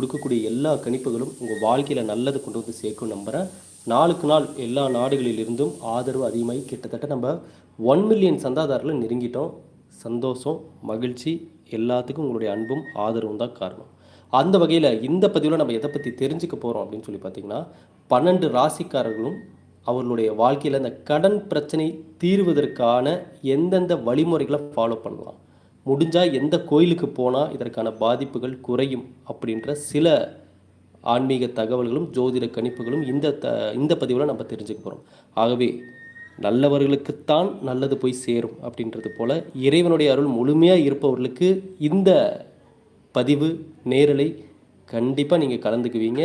கொடுக்கக்கூடிய எல்லா கணிப்புகளும் உங்கள் வாழ்க்கையில் நல்லது கொண்டு வந்து சேர்க்கும் நம்புகிறேன் நாளுக்கு நாள் எல்லா நாடுகளிலிருந்தும் ஆதரவு அதிகமாகி கிட்டத்தட்ட நம்ம ஒன் மில்லியன் சந்தாதாரில் நெருங்கிட்டோம். சந்தோஷம் மகிழ்ச்சி எல்லாத்துக்கும் உங்களுடைய அன்பும் ஆதரவும் தான் காரணம். அந்த வகையில் இந்த பதிவில் நம்ம எதை பற்றி தெரிஞ்சுக்க போகிறோம் அப்படின்னு சொல்லி பார்த்தீங்கன்னா பன்னெண்டு ராசிக்காரர்களும் அவர்களுடைய வாழ்க்கையில் இந்த கடன் பிரச்சனை தீர்வதற்கான எந்தெந்த வழிமுறைகளை ஃபாலோ பண்ணலாம். முடிஞ்சால் எந்த கோயிலுக்கு போனால் இதற்கான பாதிப்புகள் குறையும் அப்படின்ற சில ஆன்மீக தகவல்களும் ஜோதிட கணிப்புகளும் இந்த த இந்த பதிவில் நம்ம தெரிஞ்சுக்க போகிறோம் ஆகவே நல்லவர்களுக்குத்தான் நல்லது போய் சேரும் அப்படின்றது போல் இறைவனுடைய அருள் முழுமையாக இருப்பவர்களுக்கு இந்த பதிவு நேரலை கண்டிப்பாக நீங்கள் கலந்துக்குவீங்க.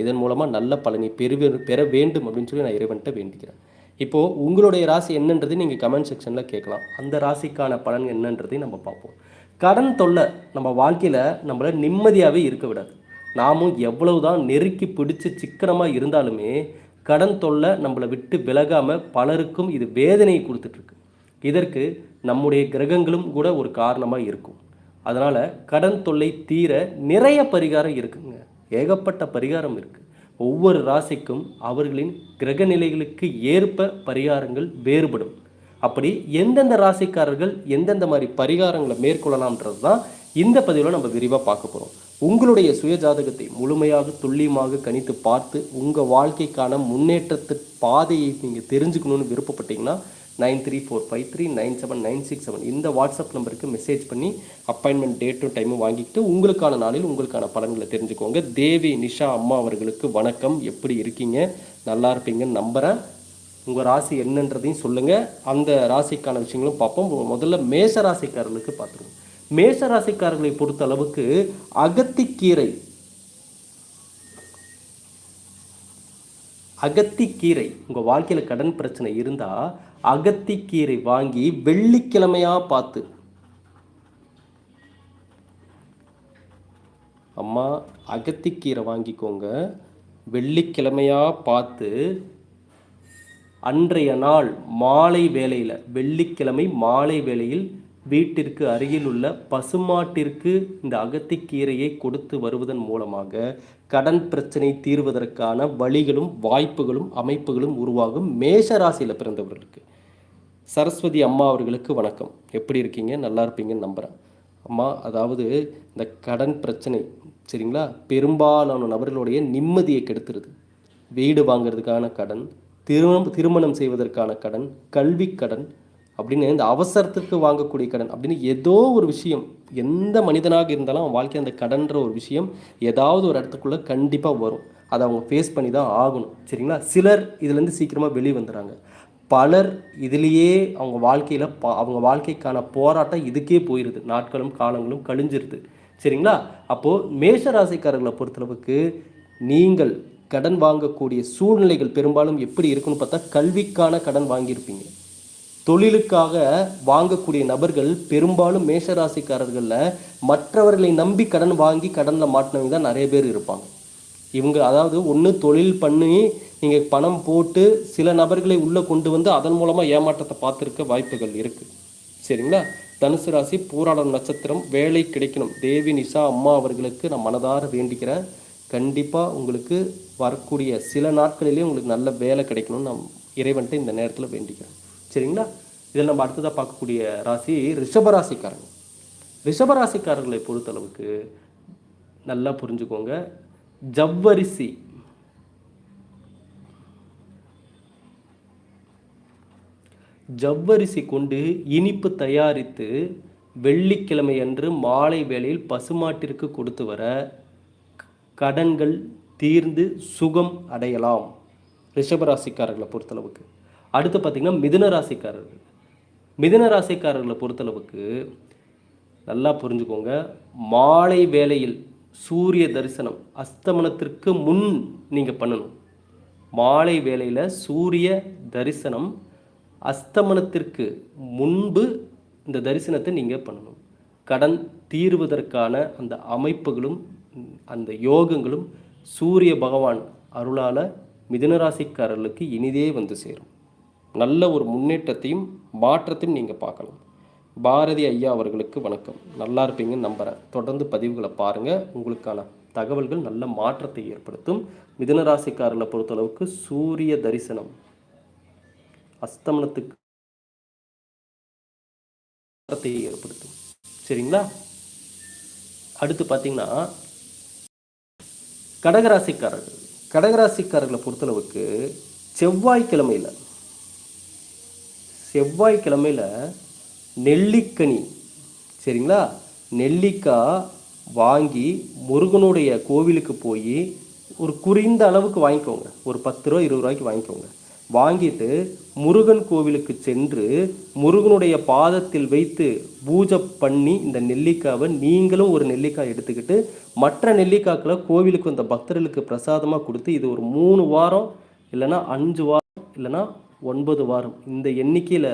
இதன் மூலமாக நல்ல பலனை பெறுவே பெற வேண்டும் அப்படின்னு சொல்லி நான் இறைவன்கிட்ட வேண்டிக்கிறேன். இப்போது உங்களுடைய ராசி என்னன்றது நீங்கள் கமெண்ட் செக்ஷனில் கேட்கலாம். அந்த ராசிக்கான பலன் என்னன்றதையும் நம்ம பார்ப்போம். கடன் தொல்லை நம்ம வாழ்க்கையில் நம்மளை நிம்மதியாகவே இருக்க விடாது. நாமும் எவ்வளவு தான் நெருக்கி பிடிச்சி சிக்கனமாக இருந்தாலுமே கடன் தொல்லை நம்மளை விட்டு விலகாமல் பலருக்கும் இது வேதனையை கொடுத்துட்ருக்கு. இதற்கு நம்முடைய கிரகங்களும் கூட ஒரு காரணமாக இருக்கும். அதனால் கடன் தொல்லை தீர நிறைய பரிகாரம் இருக்குங்க. ஏகப்பட்ட பரிகாரம் இருக்குது ஒவ்வொரு ராசிக்கும் அவர்களின் கிரக நிலைகளுக்கு ஏற்ப பரிகாரங்கள் வேறுபடும். அப்படி எந்தெந்த ராசிக்காரர்கள் எந்தெந்த மாதிரி பரிகாரங்களை மேற்கொள்ளலாம்ன்றது தான் இந்த பதிவில் நம்ம விரிவாக பார்க்க போகிறோம் உங்களுடைய சுய ஜாதகத்தை முழுமையாக துல்லியமாக கணித்து பார்த்து உங்கள் வாழ்க்கைக்கான முன்னேற்றத்து பாதையை நீங்கள் தெரிஞ்சுக்கணும்னு விருப்பப்பட்டீங்கன்னா nine three four five three nine seven nine six seven இந்த வாட்ஸ்அப் நம்பருக்கு மெசேஜ் பண்ணி அப்பாயின்மெண்ட் டேட்டும் டைமும் வாங்கிக்கிட்டு உங்களுக்கான நாளில் உங்களுக்கான பலன்களை தெரிஞ்சுக்கோங்க. தேவி நிஷா அம்மா அவர்களுக்கு வணக்கம். எப்படி இருக்கீங்க? நல்லா இருப்பீங்கன்னு நம்புகிறேன் உங்கள் ராசி என்னன்றதையும் சொல்லுங்கள் அந்த ராசிக்கான விஷயங்களும் பார்ப்போம். முதல்ல மேச ராசிக்காரர்களுக்கு பார்த்துருவோம். மேச ராசிக்காரர்களை பொறுத்த அளவுக்கு அகத்திக்கீரை அகத்திக்கீரை உங்கள் வாழ்க்கையில் கடன் பிரச்சனை இருந்தால் அகத்திக்கீரை வாங்கி வெள்ளிக்கிழமையாக பார்த்து. அம்மா அகத்திக்கீரை வாங்கிக்கோங்க. வெள்ளிக்கிழமையாக பார்த்து அன்றைய நாள் மாலை வேளையில் வெள்ளிக்கிழமை மாலை வேளையில் வீட்டிற்கு அருகில் உள்ள பசுமாட்டிற்கு இந்த அகத்திக்கீரையை கொடுத்து வருவதன் மூலமாக கடன் பிரச்சனை தீர்வதற்கான வழிகளும் வாய்ப்புகளும் அமைப்புகளும் உருவாகும் மேஷ ராசியில் பிறந்தவர்களுக்கு. சரஸ்வதி அம்மா அவர்களுக்கு வணக்கம். எப்படி இருக்கீங்க? நல்லா இருப்பீங்கன்னு நம்புகிறேன் அம்மா அதாவது இந்த கடன் பிரச்சனை சரிங்களா? பெரும்பாலான நபர்களுடைய நிம்மதியை கெடுத்துருது. வீடு வாங்குறதுக்கான கடன் திருமணம் திருமணம் செய்வதற்கான கடன் கல்வி கடன் அப்படின்னு இந்த அவசரத்துக்கு வாங்கக்கூடிய கடன் அப்படின்னு ஏதோ ஒரு விஷயம் எந்த மனிதனாக இருந்தாலும் அவன் வாழ்க்கை அந்த கடன்ற ஒரு விஷயம் ஏதாவது ஒரு இடத்துக்குள்ளே கண்டிப்பாக வரும். அதை அவங்க ஃபேஸ் பண்ணி தான் ஆகணும். சரிங்களா? சிலர் இதுலேருந்து சீக்கிரமாக வெளியே வந்துடுறாங்க. பலர் இதுலேயே அவங்க வாழ்க்கையில் பா அவங்க வாழ்க்கைக்கான போராட்டம் இதுக்கே போயிடுது நாட்களும் காலங்களும் கழிஞ்சிருது. சரிங்களா? அப்போது மேஷ ராசிக்காரர்களை பொறுத்தளவுக்கு நீங்கள் கடன் வாங்கக்கூடிய சூழ்நிலைகள் பெரும்பாலும் எப்படி இருக்குன்னு பார்த்தா கல்விக்கான கடன் வாங்கியிருப்பீங்க. தொழிலுக்காக வாங்கக்கூடிய நபர்கள் பெரும்பாலும் மேஷராசிக்காரர்களில் மற்றவர்களை நம்பி கடன் வாங்கி கடனில் மாட்டினவங்க தான் நிறைய பேர் இருப்பாங்க. இவங்க அதாவது ஒன்று தொழில் பண்ணி நீங்கள் பணம் போட்டு சில நபர்களை உள்ளே கொண்டு வந்து அதன் மூலமாக ஏமாற்றத்தை பார்த்துருக்க வாய்ப்புகள் இருக்குது சரிங்களா? தனுசு ராசி பூராளம் நட்சத்திரம் வேலை கிடைக்கணும். தேவி நிஷா அம்மா அவர்களுக்கு நான் மனதார வேண்டிக்கிறேன் கண்டிப்பாக உங்களுக்கு வரக்கூடிய சில நாட்களிலேயே உங்களுக்கு நல்ல வேலை கிடைக்கணும்னு நான் இறைவன்ட்டு இந்த நேரத்தில் வேண்டிக்கிறேன். சரிங்களா? இதில் நம்ம அடுத்ததாக பார்க்கக்கூடிய ராசி ரிஷபராசிக்காரங்க ரிஷபராசிக்காரர்களை பொறுத்தளவுக்கு நல்லா புரிஞ்சுக்கோங்க. ஜவ்வரிசி. ஜவ்வரிசி கொண்டு இனிப்பு தயாரித்து வெள்ளிக்கிழமை அன்று மாலை வேளையில் பசுமாட்டிற்கு கொடுத்து வர கடன்கள் தீர்ந்து சுகம் அடையலாம். ரிஷபராசிக்காரர்களை பொறுத்தளவுக்கு. அடுத்து பார்த்திங்கன்னா மிதுன ராசிக்காரர்கள். மிதுன ராசிக்காரர்களை பொறுத்தளவுக்கு நல்லா புரிஞ்சுக்கோங்க. மாலை வேளையில் சூரிய தரிசனம் அஸ்தமனத்திற்கு முன் நீங்கள் பண்ணணும். மாலை வேளையில் சூரிய தரிசனம் அஸ்தமனத்திற்கு முன்பு இந்த தரிசனத்தை நீங்கள் பண்ணணும். கடன் தீர்வதற்கான அந்த அமைப்புகளும் அந்த யோகங்களும் சூரிய பகவான் அருளால் மிதுனராசிக்காரர்களுக்கு இனிதே வந்து சேரும். நல்ல ஒரு முன்னேற்றத்தையும் மாற்றத்தையும் நீங்கள் பார்க்கலாம் பாரதி ஐயா அவர்களுக்கு வணக்கம். நல்லா இருப்பீங்கன்னு நம்புகிறேன் தொடர்ந்து பதிவுகளை பாருங்கள் உங்களுக்கான தகவல்கள் நல்ல மாற்றத்தை ஏற்படுத்தும். மிதனராசிக்காரர்களை பொறுத்தளவுக்கு சூரிய தரிசனம். அஸ்தமனத்துக்கு மாற்றத்தை ஏற்படுத்தும். சரிங்களா? அடுத்து பார்த்தீங்கன்னா கடகராசிக்காரர்கள். கடகராசிக்காரர்களை பொறுத்தளவுக்கு செவ்வாய்க்கிழமையில் செவ்வாய்க்கிழமையில் நெல்லிக்கனி. சரிங்களா? நெல்லிக்காய் வாங்கி முருகனுடைய கோவிலுக்கு போய் ஒரு குறைந்த அளவுக்கு வாங்கிக்கோங்க. ஒரு பத்து ரூபா இருபது ரூபாய்க்கு வாங்கிக்கோங்க. வாங்கிட்டு முருகன் கோவிலுக்கு சென்று முருகனுடைய பாதத்தில் வைத்து பூஜை பண்ணி இந்த நெல்லிக்காவை நீங்களும் ஒரு நெல்லிக்காய் எடுத்துக்கிட்டு மற்ற நெல்லிக்காக்களை கோவிலுக்கு வந்த பக்தர்களுக்கு பிரசாதமாக கொடுத்து இது ஒரு மூணு வாரம் இல்லைன்னா அஞ்சு வாரம் இல்லைன்னா ஒன்பது வாரம் இந்த எண்ணிக்கையில்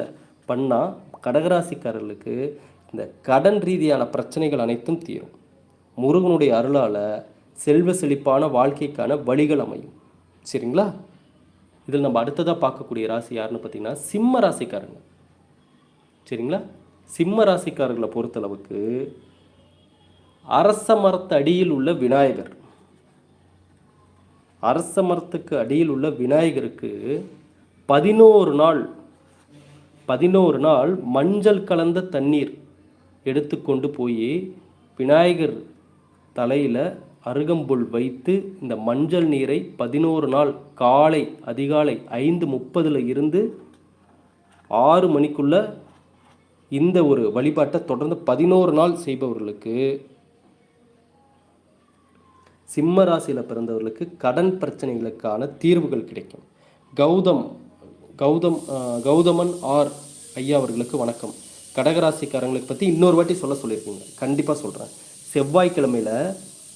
பண்ணால் கடகராசிக்காரர்களுக்கு இந்த கடன் ரீதியான பிரச்சனைகள் அனைத்தும் தீரும். முருகனுடைய அருளால் செல்வ செழிப்பான வாழ்க்கைக்கான வழிகள் அமையும். சரிங்களா? இதில் நம்ம அடுத்ததாக பார்க்கக்கூடிய ராசி யாருன்னு பார்த்தீங்கன்னா சிம்ம ராசிக்காரங்க. சரிங்களா? சிம்ம ராசிக்காரர்களை பொறுத்தளவுக்கு அரச மரத்து அடியில் உள்ள விநாயகர். அரச மரத்துக்கு அடியில் உள்ள விநாயகருக்கு பதினோரு நாள் பதினோரு நாள் மஞ்சள் கலந்த தண்ணீர் எடுத்துக்கொண்டு போய் விநாயகர் தலையில் அருகம்புல் வைத்து இந்த மஞ்சள் நீரை பதினோரு நாள் காலை அதிகாலை ஐந்து முப்பதில் இருந்து ஆறு மணிக்குள்ள இந்த ஒரு வழிபாட்டை தொடர்ந்து பதினோரு நாள் செய்பவர்களுக்கு சிம்ம ராசியில் பிறந்தவர்களுக்கு கடன் பிரச்சனைகளுக்கான தீர்வுகள் கிடைக்கும். கௌதம் கௌதம் கௌதமன் ஆர் ஐயா அவர்களுக்கு வணக்கம். கடகராசிக்காரங்களுக்கு பற்றி இன்னொரு வாட்டி சொல்ல சொல்லியிருக்கீங்க. கண்டிப்பாக சொல்கிறேன் செவ்வாய்க்கிழமையில்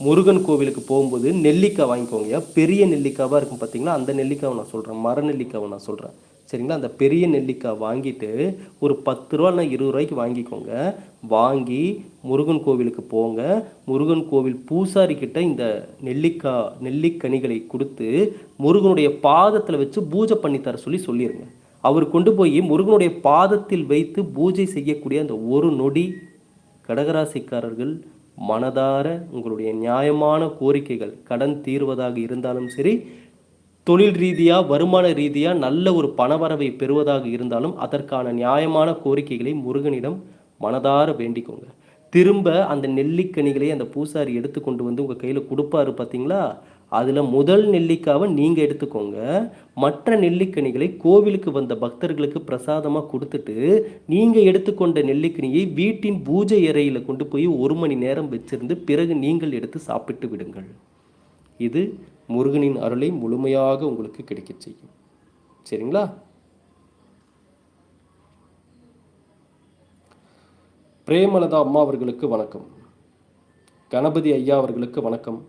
முருகன் கோவிலுக்கு போகும்போது நெல்லிக்காய் வாங்கிக்கோங்க பெரிய நெல்லிக்காவாக இருக்கும் பார்த்தீங்களா அந்த நெல்லிக்காவை நான் சொல்கிறேன் மர நெல்லிக்காவை நான் சொல்கிறேன் சரிங்களா? அந்த பெரிய நெல்லிக்காய் வாங்கிட்டு ஒரு பத்து ரூபா இல்லை இருபது ரூபாய்க்கு வாங்கிக்கோங்க. வாங்கி முருகன் கோவிலுக்கு போங்க. முருகன் கோவில் பூசாரிக்கிட்ட இந்த நெல்லிக்காய் நெல்லிக்கனிகளை கொடுத்து முருகனுடைய பாதத்தில் வச்சு பூஜை பண்ணி தர சொல்லி சொல்லிடுங்க அவர் கொண்டு போய் முருகனுடைய பாதத்தில் வைத்து பூஜை செய்யக்கூடிய அந்த ஒரு நொடி கடகராசிக்காரர்கள் மனதார உங்களுடைய நியாயமான கோரிக்கைகள் கடன் தீர்வதாக இருந்தாலும் சரி தொழில் ரீதியாக வருமான ரீதியாக நல்ல ஒரு பணவரவை பெறுவதாக இருந்தாலும் அதற்கான நியாயமான கோரிக்கைகளை முருகனிடம் மனதார வேண்டிக்கோங்க. திரும்ப அந்த நெல்லிக்கனிகளை அந்த பூசாரி எடுத்து கொண்டு வந்து உங்கள் கையில் கொடுப்பாரு பார்த்தீங்களா அதில் முதல் நெல்லிக்காவை நீங்கள் எடுத்துக்கோங்க. மற்ற நெல்லிக்கனிகளை கோவிலுக்கு வந்த பக்தர்களுக்கு பிரசாதமாக கொடுத்துட்டு நீங்கள் எடுத்துக்கொண்ட நெல்லிக்கனியை வீட்டின் பூஜை அறையில் கொண்டு போய் ஒரு மணி நேரம் வச்சிருந்து பிறகு நீங்கள் எடுத்து சாப்பிட்டு விடுங்கள். இது முருகனின் அருளை முழுமையாக உங்களுக்கு கிடைக்க செய்யும். சரிங்களா? பிரேமலதா அம்மா அவர்களுக்கு வணக்கம். கணபதி ஐயா அவர்களுக்கு வணக்கம்.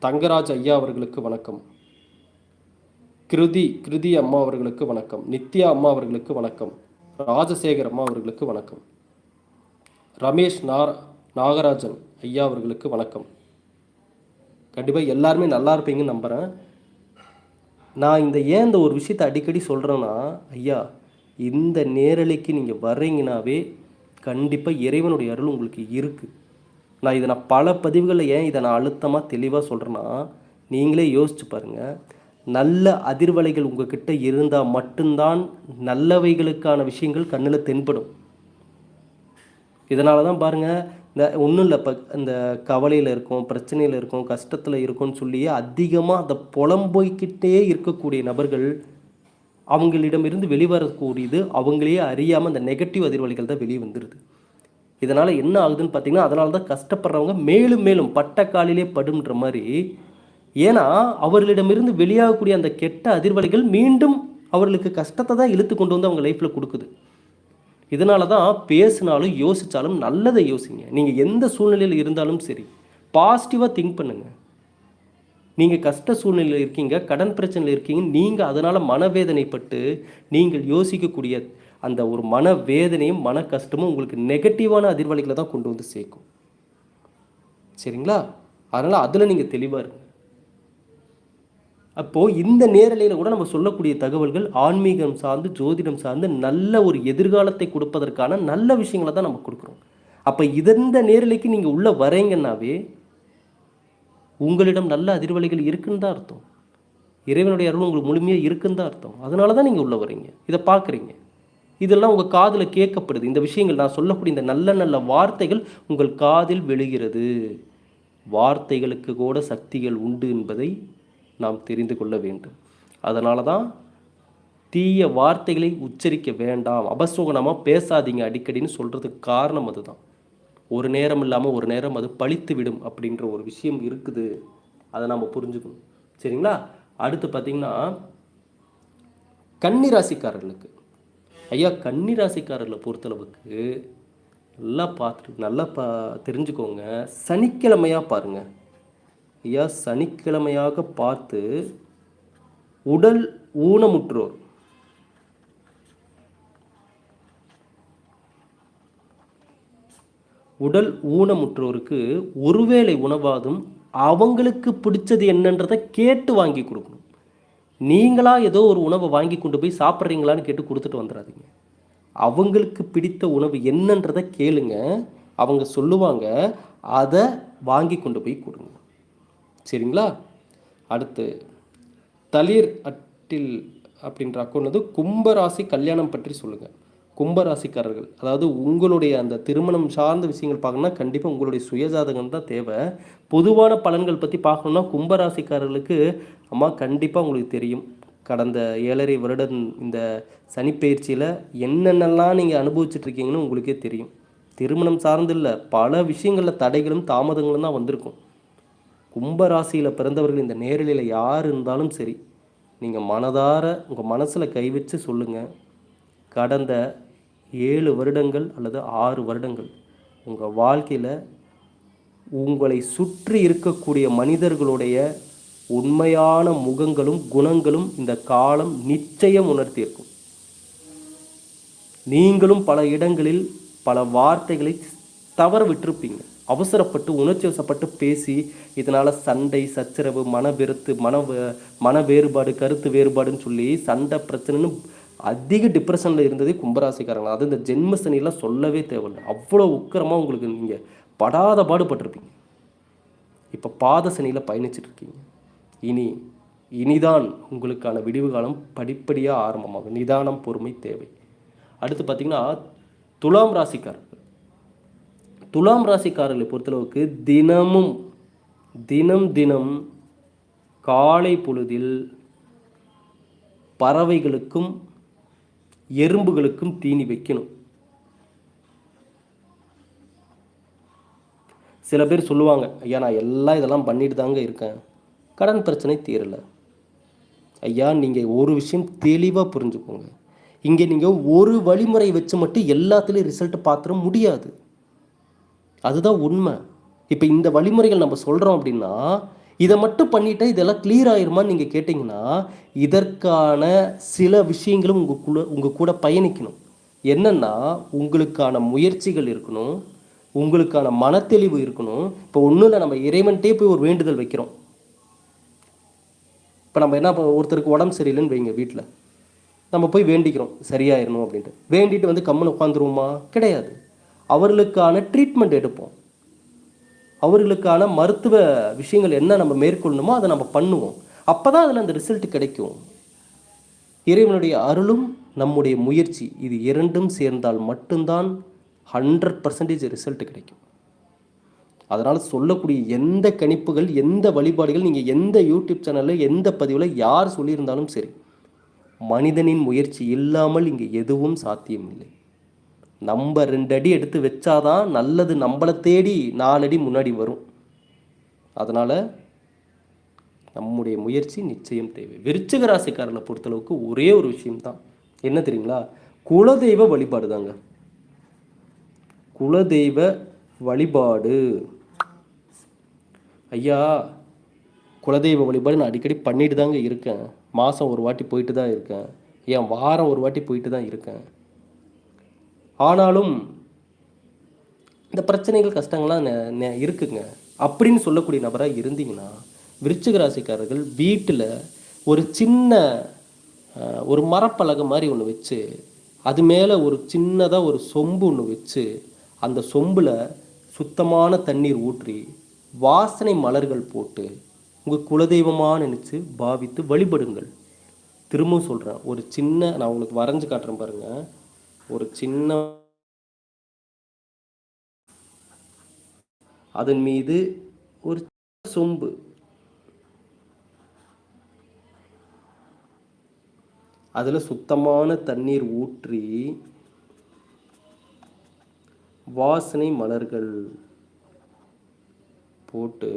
தங்கராஜ் ஐயா அவர்களுக்கு வணக்கம். கிருதி கிருதி அம்மா அவர்களுக்கு வணக்கம். நித்யா அம்மா அவர்களுக்கு வணக்கம். ராஜசேகர் அம்மா அவர்களுக்கு வணக்கம். ரமேஷ் நாகராஜன் ஐயா அவர்களுக்கு வணக்கம். கண்டிப்பாக எல்லாருமே நல்லா இருப்பீங்கன்னு நம்புகிறேன் நான் இந்த ஏன் இந்த ஒரு விஷயத்தை அடிக்கடி சொல்கிறேன்னா ஐயா இந்த நேரலைக்கு நீங்கள் வர்றீங்கனாவே கண்டிப்பாக இறைவனுடைய அருள் உங்களுக்கு இருக்குது நான் இதை நான் பல பதிவுகளில் ஏன் இதை நான் அழுத்தமாக தெளிவாக சொல்கிறேன்னா நீங்களே யோசிச்சு பாருங்கள் நல்ல அதிர்வலைகள் உங்ககிட்ட இருந்தால் மட்டும்தான் நல்லவைகளுக்கான விஷயங்கள் கண்ணில் தென்படும். இதனால தான் பாருங்கள் இந்த ஒன்றும் இல்லை இப்போ இந்த கவலையில் இருக்கும் பிரச்சனையில் இருக்கும் கஷ்டத்தில் இருக்கும்னு சொல்லி அதிகமாக அந்த புலம்போய்கிட்டே இருக்கக்கூடிய நபர்கள் அவங்களிடமிருந்து வெளிவரக்கூடியது அவங்களையே அறியாமல் அந்த நெகட்டிவ் அதிர்வலைகள் தான் வெளியே வந்துடுது இதனால் என்ன ஆகுதுன்னு பார்த்தீங்கன்னா அதனால தான் கஷ்டப்படுறவங்க மேலும் மேலும் பட்டக்காலிலே படுன்ற படும்ன்ற மாதிரி ஏன்னா அவர்களிடமிருந்து வெளியாகக்கூடிய அந்த கெட்ட அதிர்வலைகள் மீண்டும் அவர்களுக்கு கஷ்டத்தை தான் இழுத்து கொண்டு வந்து அவங்க லைஃப்பில் கொடுக்குது. இதனால தான் பேசினாலும் யோசித்தாலும் நல்லதை யோசிங்க. நீங்கள் எந்த சூழ்நிலையில் இருந்தாலும் சரி பாசிட்டிவாக திங்க் பண்ணுங்கள் நீங்கள் கஷ்ட சூழ்நிலையில் இருக்கீங்க கடன் பிரச்சனையில் இருக்கீங்க நீங்கள் அதனால் மனவேதனைப்பட்டு நீங்கள் யோசிக்கக்கூடிய அந்த ஒரு மனவேதனையும் மன கஷ்டமும் உங்களுக்கு நெகட்டிவான அதிர்வலைகளை தான் கொண்டு வந்து சேர்க்கும். சரிங்களா? அதனால் அதில் நீங்கள் தெளிவாக இருங்க. அப்போது இந்த நேரலையில் கூட நம்ம சொல்லக்கூடிய தகவல்கள் ஆன்மீகம் சார்ந்து ஜோதிடம் சார்ந்து நல்ல ஒரு எதிர்காலத்தை கொடுப்பதற்கான நல்ல விஷயங்களை தான் நம்ம கொடுக்குறோம். அப்போ இந்த நேரலைக்கு நீங்கள் உள்ளே வரீங்கன்னாவே உங்களிடம் நல்ல அதிர்வலைகள் இருக்குன்னு தான் அர்த்தம். இறைவனுடைய அருள் உங்களுக்கு முழுமையாக இருக்குன்னு தான் அர்த்தம். அதனால தான் நீங்கள் உள்ளே வரீங்க. இதை பார்க்குறீங்க. இதெல்லாம் உங்கள் காதில் கேட்கப்படுது. இந்த விஷயங்கள் நான் சொல்லக்கூடிய இந்த நல்ல நல்ல வார்த்தைகள் உங்கள் காதில் விழுகிறது. வார்த்தைகளுக்கு கூட சக்திகள் உண்டு என்பதை நாம் தெரிந்து கொள்ள வேண்டும். அதனால தான் தீய வார்த்தைகளை உச்சரிக்க வேண்டாம். அபசோகனமாக பேசாதீங்க அடிக்கடின்னு சொல்கிறதுக்கு காரணம் அதுதான். ஒரு நேரம் இல்லாமல் ஒரு நேரம் அது பழித்து விடும் அப்படின்ற ஒரு விஷயம் இருக்குது. அதை நாம் புரிஞ்சுக்கணும். சரிங்களா? அடுத்து பார்த்தீங்கன்னா கன்னிராசிக்காரர்களுக்கு. ஐயா கன்னிராசிக்காரர்களை பொறுத்தளவுக்கு நல்லா பார்த்துட்டு நல்லா பா தெரிஞ்சுக்கோங்க. சனிக்கிழமையாக பாருங்கள் ஐயா சனிக்கிழமையாக பார்த்து உடல் ஊனமுற்றோர். உடல் ஊனமுற்றோருக்கு ஒருவேளை உணவாதும் அவங்களுக்கு பிடிச்சது என்னன்றதை கேட்டு வாங்கி கொடுக்கணும். நீங்களா ஏதோ ஒரு உணவை வாங்கி கொண்டு போய் சாப்பிட்றீங்களான்னு கேட்டு கொடுத்துட்டு வந்துடாதீங்க அவங்களுக்கு பிடித்த உணவு என்னன்றதை கேளுங்க. அவங்க சொல்லுவாங்க அதை வாங்கி கொண்டு போய் கொடுங்க. சரிங்களா? அடுத்து தளிர் அட்டில் அப்படின்ற அக்கௌண்ட் வந்து கும்பராசி கல்யாணம் பற்றி சொல்லுங்கள் கும்பராசிக்காரர்கள் அதாவது உங்களுடைய அந்த திருமணம் சார்ந்த விஷயங்கள் பார்க்கணும்னா கண்டிப்பாக உங்களுடைய சுயஜாதகம் தான் தேவை. பொதுவான பலன்கள் பற்றி பார்க்கணும்னா கும்பராசிக்காரர்களுக்கு அம்மா கண்டிப்பாக உங்களுக்கு தெரியும். கடந்த ஏழரை வருடம் இந்த சனிப்பெயர்ச்சியில் என்னென்னலாம் நீங்கள் அனுபவிச்சுட்ருக்கீங்கன்னு உங்களுக்கே தெரியும். திருமணம் சார்ந்து இல்லை பல விஷயங்களில் தடைகளும் தாமதங்களும் தான் வந்திருக்கும். கும்பராசியில் பிறந்தவர்கள் இந்த நேரலையில் யார் இருந்தாலும் சரி நீங்கள் மனதார உங்கள் மனசில் கை வச்சு சொல்லுங்கள் கடந்த ஏழு வருடங்கள் அல்லது ஆறு வருடங்கள் உங்கள் வாழ்க்கையில் உங்களை சுற்றி இருக்கக்கூடிய மனிதர்களுடைய உண்மையான முகங்களும் குணங்களும் இந்த காலம் நிச்சயம் உணர்த்தியிருக்கும் நீங்களும் பல இடங்களில் பல வார்த்தைகளை தவற விட்டிருப்பீங்க அவசரப்பட்டு உணர்ச்சி வசப்பட்டு பேசி இதனால் சண்டை சச்சரவு மன வெறுத்து மன மன வேறுபாடு கருத்து வேறுபாடுன்னு சொல்லி சண்டை பிரச்சனைன்னு அதிக டிப்ரெஷனில் இருந்ததே கும்பராசிக்காரங்க. அது இந்த ஜென்ம சனிலாம் சொல்லவே தேவையில்லை. அவ்வளோ உக்கிரமாக உங்களுக்கு நீங்கள் படாத பாடுபட்டிருப்பீங்க. இப்போ பாத சனியில் பயணிச்சிட்டு இருக்கீங்க. இனி இனிதான் உங்களுக்கான விடிவு காலம் படிப்படியாக ஆரம்பமாகும். நிதானம் பொறுமை தேவை. அடுத்து பார்த்திங்கன்னா துலாம் ராசிக்காரர்கள். துலாம் ராசிக்காரர்களை பொறுத்தளவுக்கு தினமும் தினம் தினம் காலை பொழுதில் பறவைகளுக்கும் எறும்புகளுக்கும் தீனி வைக்கணும். சில பேர் சொல்லுவாங்க ஐயா நான் எல்லாம் இதெல்லாம் பண்ணிட்டு தாங்க இருக்கேன். கடன் பிரச்சனை தீரலை. ஐயா நீங்கள் ஒரு விஷயம் தெளிவாக புரிஞ்சுக்கோங்க. இங்கே நீங்கள் ஒரு வழிமுறை வச்சு மட்டும் எல்லாத்துலேயும் ரிசல்ட் பார்த்துட முடியாது. அதுதான் உண்மை. இப்போ இந்த வழிமுறைகள் நம்ம சொல்கிறோம் அப்படின்னா இதை மட்டும் பண்ணிட்டா இதெல்லாம் கிளியர் ஆயிருமான்னு நீங்கள் கேட்டிங்கன்னா இதற்கான சில விஷயங்களும் உங்கள் கூட உங்கள் கூட பயணிக்கணும். என்னென்னா உங்களுக்கான முயற்சிகள் இருக்கணும். உங்களுக்கான மனத்தெளிவு இருக்கணும். இப்போ ஒன்றும் இல்லை நம்ம இறைவன்ட்டே போய் ஒரு வேண்டுதல் வைக்கிறோம். இப்போ நம்ம என்ன பண்ண- ஒருத்தருக்கு உடம்பு சரியில்லைன்னு வைங்க வீட்டில் நம்ம போய் வேண்டிக்கிறோம். சரியாயிடணும் அப்படின்ட்டு. வேண்டிட்டு வந்து கம்முன்னு உட்காந்துருவோமா கிடையாது. அவர்களுக்கான ட்ரீட்மெண்ட் எடுப்போம். அவர்களுக்கான மருத்துவ விஷயங்கள் என்ன நம்ம மேற்கொள்ளணுமோ அதை நம்ம பண்ணுவோம். அப்போ தான் அதில் அந்த ரிசல்ட் கிடைக்கும். இறைவனுடைய அருளும் நம்முடைய முயற்சி இது இரண்டும் சேர்ந்தால் மட்டும்தான் ஹண்ட்ரட் பர்சன்டேஜ் ரிசல்ட் கிடைக்கும். அதனால் சொல்லக்கூடிய எந்த கணிப்புகள் எந்த வழிபாடுகள் நீங்கள் எந்த யூடியூப் சேனலில் எந்த பதிவில் யார் சொல்லியிருந்தாலும் சரி மனிதனின் முயற்சி இல்லாமல் இங்கே எதுவும் சாத்தியமில்லை. நம்ம ரெண்டு அடி எடுத்து வச்சாதான் நல்லது நம்மளை தேடி நாலு அடி முன்னாடி வரும். அதனால் நம்முடைய முயற்சி நிச்சயம் தேவை. விருச்சிக ராசிக்காரனை பொறுத்தளவுக்கு ஒரே ஒரு விஷயம்தான். என்ன தெரியுங்களா? குலதெய்வ வழிபாடு தாங்க குலதெய்வ வழிபாடு. ஐயா குலதெய்வ வழிபாடு நான் அடிக்கடி பண்ணிட்டு தாங்க இருக்கேன். மாதம் ஒரு வாட்டி போயிட்டு தான் இருக்கேன். ஏன் வாரம் ஒரு வாட்டி போயிட்டு தான் இருக்கேன். ஆனாலும் இந்த பிரச்சனைகள் கஷ்டங்கள்லாம் இருக்குங்க. அப்படின்னு சொல்லக்கூடிய நபராக இருந்தீங்கன்னா விருச்சிக ராசிக்காரர்கள் வீட்டில் ஒரு சின்ன ஒரு மரப்பலகை மாதிரி ஒன்று வச்சு அது மேலே ஒரு சின்னதாக ஒரு சொம்பு ஒன்று வச்சு அந்த சொம்பில் சுத்தமான தண்ணீர் ஊற்றி வாசனை மலர்கள் போட்டு உங்கள் குலதெய்வமாக நினச்சி பாவித்து வழிபடுங்கள். திரும்பவும் சொல்கிறேன் ஒரு சின்ன நான் உங்களுக்கு வரைஞ்சு காட்டுறேன் பாருங்கள் ஒரு சின்ன அதன் மீது ஒரு சொம்பு. அதில் சுத்தமான தண்ணீர் ஊற்றி வாசனை மலர்கள் போட்டு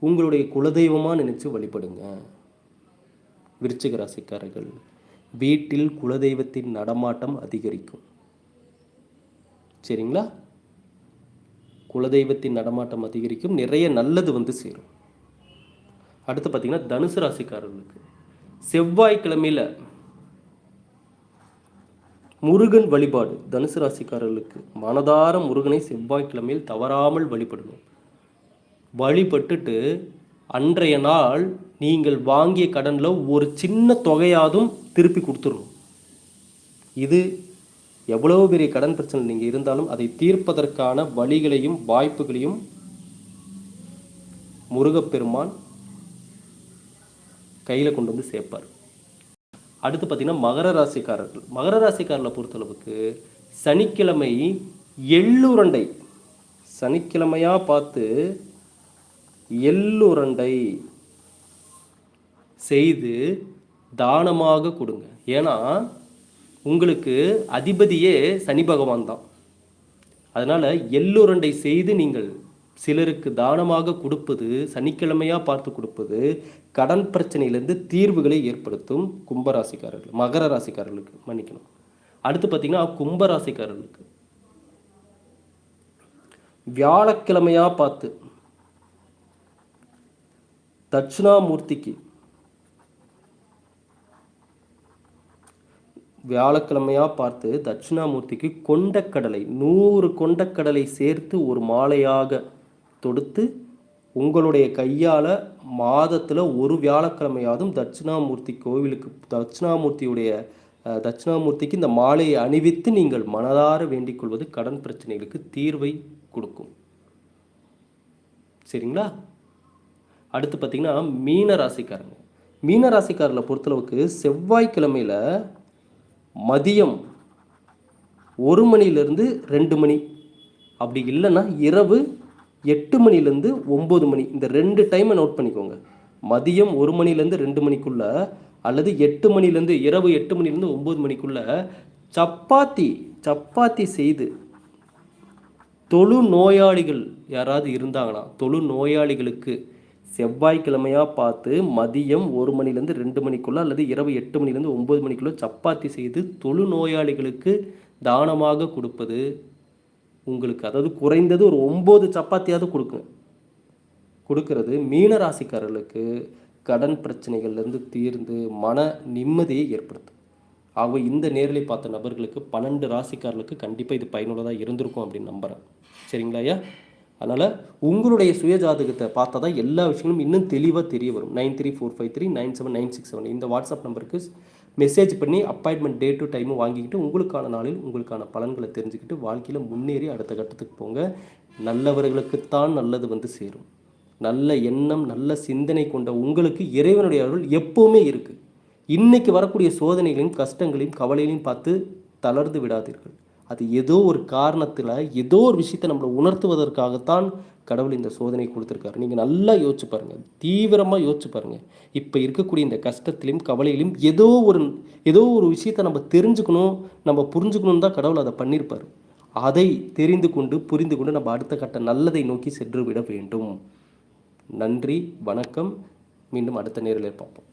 உங்களுடைய குலதெய்வமாக நினச்சி வழிபடுங்க. விருச்சிக ராசிக்காரர்கள். வீட்டில் குலதெய்வத்தின் நடமாட்டம் அதிகரிக்கும். சரிங்களா? குலதெய்வத்தின் நடமாட்டம் அதிகரிக்கும். நிறைய நல்லது வந்து சேரும். அடுத்து பார்த்தீங்கன்னா தனுசு ராசிக்காரர்களுக்கு. செவ்வாய்க்கிழமையில் முருகன் வழிபாடு. தனுசு ராசிக்காரர்களுக்கு மனதார முருகனை செவ்வாய்க்கிழமையில் தவறாமல் வழிபடணும். வழிபட்டுட்டு அன்றைய நாள் நீங்கள் வாங்கிய கடனில் ஒரு சின்ன தொகையாதும் திருப்பி கொடுத்துடணும் இது எவ்வளோ பெரிய கடன் பிரச்சனை நீங்கள் இருந்தாலும் அதை தீர்ப்பதற்கான வழிகளையும் வாய்ப்புகளையும் முருகப்பெருமான் கையில் கொண்டு வந்து சேர்ப்பார். அடுத்து பார்த்தீங்கன்னா மகர ராசிக்காரர்கள். மகர ராசிக்காரர்களை பொறுத்தளவுக்கு சனிக்கிழமை எள்ளுருண்டை. சனிக்கிழமையாக பார்த்து எள்ளுருண்டை செய்து தானமாக கொடுங்க. ஏன்னா உங்களுக்கு அதிபதியே சனி பகவான் தான். அதனால் எள்ளுருண்டை செய்து நீங்கள் சிலருக்கு தானமாக கொடுப்பது சனிக்கிழமையாக பார்த்து கொடுப்பது கடன் பிரச்சனையிலேருந்து தீர்வுகளை ஏற்படுத்தும் கும்பராசிக்காரர்கள் மகர ராசிக்காரர்களுக்கு மன்னிக்கணும். அடுத்து பார்த்தீங்கன்னா கும்பராசிக்காரர்களுக்கு. வியாழக்கிழமையாக பார்த்து தட்சிணாமூர்த்திக்கு வியாழக்கிழமையாக பார்த்து தட்சிணாமூர்த்திக்கு கொண்டக்கடலை நூறு கொண்டக்கடலை சேர்த்து ஒரு மாலையாக தொடுத்து உங்களுடைய கையால் மாதத்தில் ஒரு வியாழக்கிழமையாவதும் தட்சிணாமூர்த்தி கோவிலுக்கு தட்சிணாமூர்த்தியுடைய தட்சிணாமூர்த்திக்கு இந்த மாலையை அணிவித்து நீங்கள் மனதார வேண்டிக் கொள்வது கடன் பிரச்சனைகளுக்கு தீர்வை கொடுக்கும். சரிங்களா? அடுத்து பார்த்திங்கன்னா மீன ராசிக்காரங்க மீன ராசிக்காரில் பொறுத்தளவுக்கு செவ்வாய்க்கிழமையில் மதியம் ஒரு மணிலேருந்து ரெண்டு மணி. அப்படி இல்லைன்னா இரவு எட்டு மணிலேருந்து ஒம்பது மணி. இந்த ரெண்டு டைமை நோட் பண்ணிக்கோங்க. மதியம் ஒரு மணிலேருந்து ரெண்டு மணிக்குள்ள அல்லது எட்டு மணிலேருந்து இரவு எட்டு மணிலேருந்து ஒம்பது மணிக்குள்ள சப்பாத்தி சப்பாத்தி செய்து தொழு நோயாளிகள் யாராவது இருந்தாங்கன்னா தொழு நோயாளிகளுக்கு செவ்வாய்க்கிழமையாக பார்த்து மதியம் ஒரு மணிலேருந்து ரெண்டு மணிக்குள்ளே அல்லது இரவு எட்டு மணிலேருந்து ஒம்பது மணிக்குள்ளே சப்பாத்தி செய்து தொழு நோயாளிகளுக்கு தானமாக கொடுப்பது உங்களுக்கு அதாவது குறைந்தது ஒரு ஒம்பது சப்பாத்தியாவது கொடுக்கும் கொடுக்கறது மீன ராசிக்காரர்களுக்கு கடன் பிரச்சனைகள்லேருந்து தீர்ந்து மன நிம்மதியை ஏற்படுத்தும். ஆகவே இந்த நேரில் பார்த்த நபர்களுக்கு பன்னெண்டு ராசிக்காரர்களுக்கு கண்டிப்பாக இது பயனுள்ளதாக இருந்திருக்கும் அப்படின்னு நம்புகிறேன் சரிங்களா ஐயா? அதனால் உங்களுடைய சுய ஜாதகத்தை பார்த்தா தான் எல்லா விஷயங்களும் இன்னும் தெளிவாக தெரிய வரும். Nine three four five three nine seven nine six seven. இந்த வாட்ஸ்அப் நம்பருக்கு மெசேஜ் பண்ணி அப்பாயின்மெண்ட் டே டு டைமும் வாங்கிக்கிட்டு உங்களுக்கான நாளில் உங்களுக்கான பலன்களை தெரிஞ்சுக்கிட்டு வாழ்க்கையில் முன்னேறி அடுத்த கட்டத்துக்கு போங்க. நல்லவர்களுக்குத்தான் நல்லது வந்து சேரும். நல்ல எண்ணம் நல்ல சிந்தனை கொண்ட உங்களுக்கு இறைவனுடைய அருள் எப்போவுமே இருக்குது இன்றைக்கி வரக்கூடிய சோதனைகளையும் கஷ்டங்களையும் கவலைகளையும் பார்த்து தளர்ந்து விடாதீர்கள். அது ஏதோ ஒரு காரணத்தில் ஏதோ ஒரு விஷயத்தை நம்மளை உணர்த்துவதற்காகத்தான் கடவுள் இந்த சோதனை கொடுத்துருக்காரு. நீங்கள் நல்லா யோசிச்சு பாருங்கள் தீவிரமாக யோசிச்சு பாருங்கள் இப்போ இருக்கக்கூடிய இந்த கஷ்டத்திலையும் கவலையிலையும் ஏதோ ஒரு ஏதோ ஒரு விஷயத்தை நம்ம தெரிஞ்சுக்கணும் நம்ம புரிஞ்சுக்கணும் தான் கடவுள் அதை பண்ணியிருப்பார் அதை தெரிந்து கொண்டு புரிந்து கொண்டு நம்ம அடுத்த கட்ட நல்லதை நோக்கி சென்று விட வேண்டும். நன்றி வணக்கம். மீண்டும் அடுத்த நேரில் பார்ப்போம்.